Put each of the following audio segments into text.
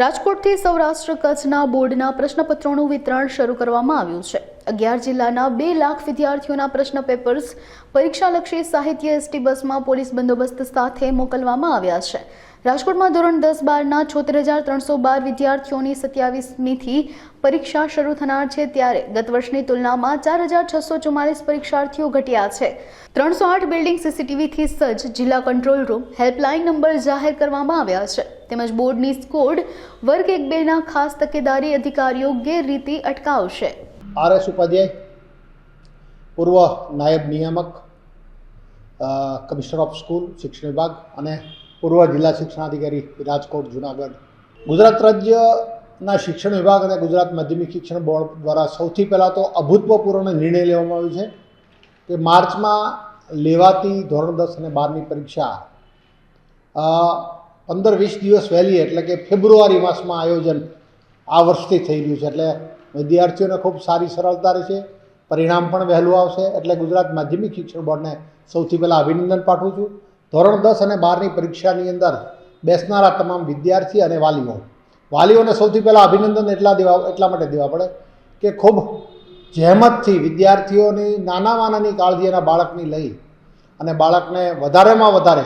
રાજકોટથી સૌરાષ્ટ્ર કચ્છના બોર્ડના પ્રશ્નપત્રોનું વિતરણ શરૂ કરવામાં આવ્યું છે. અગિયાર જિલ્લાના બે લાખ વિદ્યાર્થીઓના પ્રશ્ન પેપર્સ પરીક્ષાલક્ષી સાહિત્ય એસટી બસમાં પોલીસ બંદોબસ્ત સાથે મોકલવામાં આવ્યા છે. રાજકોટમાં ધોરણ દસ બારના છોતેર હજાર ત્રણસો બાર વિદ્યાર્થીઓની સત્યાવીસમીથી પરીક્ષા શરૂ થનાર છે ત્યારે ગત વર્ષની તુલનામાં ચાર હજાર છસો ચુમ્માલીસ પરીક્ષાર્થીઓ ઘટ્યા છે. ત્રણસો આઠ બિલ્ડિંગ સીસીટીવીથી સજ્જ જિલ્લા કંટ્રોલ રૂમ હેલ્પલાઇન નંબર જાહેર કરવામાં આવ્યા છે. તેમજ બોર્ડની સ્કોડ વર્ગ એક બેના ખાસ તકેદારી અધિકારીઓ ગેરરીતિ અટકાવશે. આર એસ ઉપાધ્યાય, પૂર્વ નાયબ નિયામક કમિશનર ઓફ સ્કૂલ, શિક્ષણ વિભાગ અને પૂર્વ જિલ્લા શિક્ષણાધિકારી રાજકોટ, જુનાગઢ. ગુજરાત રાજ્યના શિક્ષણ વિભાગ અને ગુજરાત માધ્યમિક શિક્ષણ બોર્ડ દ્વારા સૌથી પહેલાં તો અભૂતપૂર્વ નિર્ણય લેવામાં આવ્યો છે કે માર્ચમાં લેવાતી ધોરણ દસ અને બારની પરીક્ષા પંદર વીસ દિવસ વહેલી, એટલે કે ફેબ્રુઆરી માસમાં આયોજન આ વર્ષથી થઈ રહ્યું છે. એટલે વિદ્યાર્થીઓને ખૂબ સારી સરળતા રહેશે, પરિણામ પણ વહેલું આવશે. એટલે ગુજરાત માધ્યમિક શિક્ષણ બોર્ડને સૌથી પહેલાં અભિનંદન પાઠવું છું. ધોરણ દસ અને બારની પરીક્ષાની અંદર બેસનારા તમામ વિદ્યાર્થી અને વાલીઓ. વાલીઓને સૌથી પહેલાં અભિનંદન એટલા દેવા, એટલા માટે દેવા પડે કે ખૂબ જહેમતથી વિદ્યાર્થીઓની નાનામાં નાની કાળજી એના બાળકની લઈ અને બાળકને વધારેમાં વધારે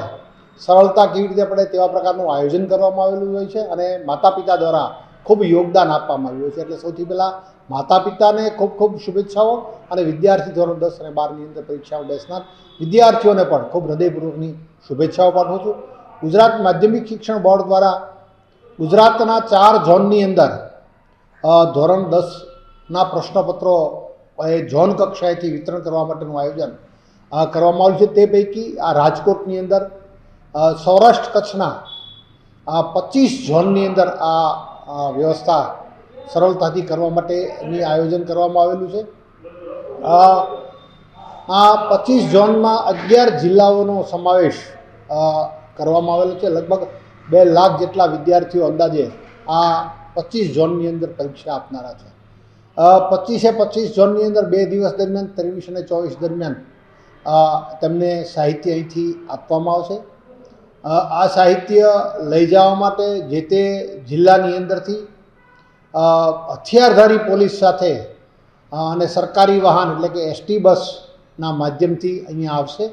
સરળતા કેવી રીતે પડે તેવા પ્રકારનું આયોજન કરવામાં આવેલું હોય છે અને માતા પિતા દ્વારા ખૂબ યોગદાન આપવામાં આવ્યું છે. એટલે સૌથી પહેલાં માતા પિતાને ખૂબ ખૂબ શુભેચ્છાઓ અને વિદ્યાર્થી ધોરણ દસ અને બારની અંદર પરીક્ષાઓ બેસનાર વિદ્યાર્થીઓને પણ ખૂબ હૃદયપૂર્વકની શુભેચ્છાઓ પાઠવું છું. ગુજરાત માધ્યમિક શિક્ષણ બોર્ડ દ્વારા ગુજરાતના ચાર ઝોનની અંદર ધોરણ દસના પ્રશ્નપત્રો એ ઝોન કક્ષાએથી વિતરણ કરવા માટેનું આયોજન કરવામાં આવ્યું છે. તે પૈકી આ રાજકોટની અંદર સૌરાષ્ટ્ર કચ્છના આ પચીસ ઝોનની અંદર આ વ્યવસ્થા સરળતાથી કરવા માટેની આયોજન કરવામાં આવેલું છે. આ પચીસ ઝોનમાં અગિયાર જિલ્લાઓનો સમાવેશ કરવામાં આવેલો છે. લગભગ બે લાખ જેટલા વિદ્યાર્થીઓ અંદાજે આ પચીસ ઝોનની અંદર પરીક્ષા આપનારા છે. પચીસે પચીસ ઝોનની અંદર બે દિવસ દરમિયાન ત્રેવીસ અને ચોવીસ દરમિયાન તેમને સાહિત્ય અહીંથી આપવામાં આવશે. આ સાહિત્ય લઈ જવા માટે જે તે જિલ્લાની અંદરથી હથિયારધારી પોલીસ સાથે અને સરકારી વાહન એટલે કે એસટી બસના માધ્યમથી અહીંયા આવશે.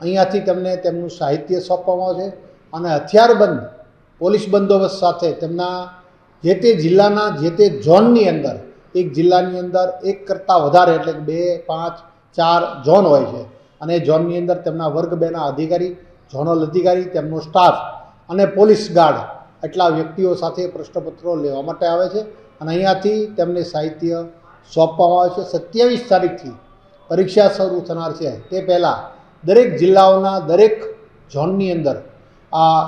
અહીંયાથી તેમને તેમનું સાહિત્ય સોંપવામાં આવશે અને હથિયારબંધ પોલીસ બંદોબસ્ત સાથે તેમના જે તે જિલ્લાના જે તે ઝોનની અંદર, એક જિલ્લાની અંદર એક કરતાં વધારે એટલે કે બે, પાંચ, ચાર ઝોન હોય છે. અને ઝોનની અંદર તેમના વર્ગ બેના અધિકારી ઝોનલ અધિકારી, તેમનો સ્ટાફ અને પોલીસ ગાર્ડ એટલા વ્યક્તિઓ સાથે પ્રશ્નપત્રો લેવા માટે આવે છે. અને અહીંયાથી તેમને સાહિત્ય સોંપવામાં આવે છે. સત્યાવીસ તારીખથી પરીક્ષા શરૂ થનાર છે. તે પહેલાં દરેક જિલ્લાઓના દરેક ઝોનની અંદર આ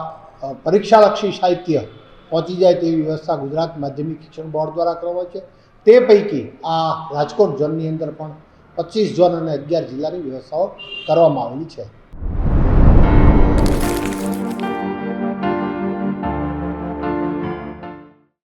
પરીક્ષાલક્ષી સાહિત્ય પહોંચી જાય તેવી વ્યવસ્થા ગુજરાત માધ્યમિક શિક્ષણ બોર્ડ દ્વારા કરવામાં છે. તે પૈકી આ રાજકોટ ઝોનની અંદર પણ પચીસ ઝોન અને અગિયાર જિલ્લાની વ્યવસ્થાઓ કરવામાં આવેલી છે.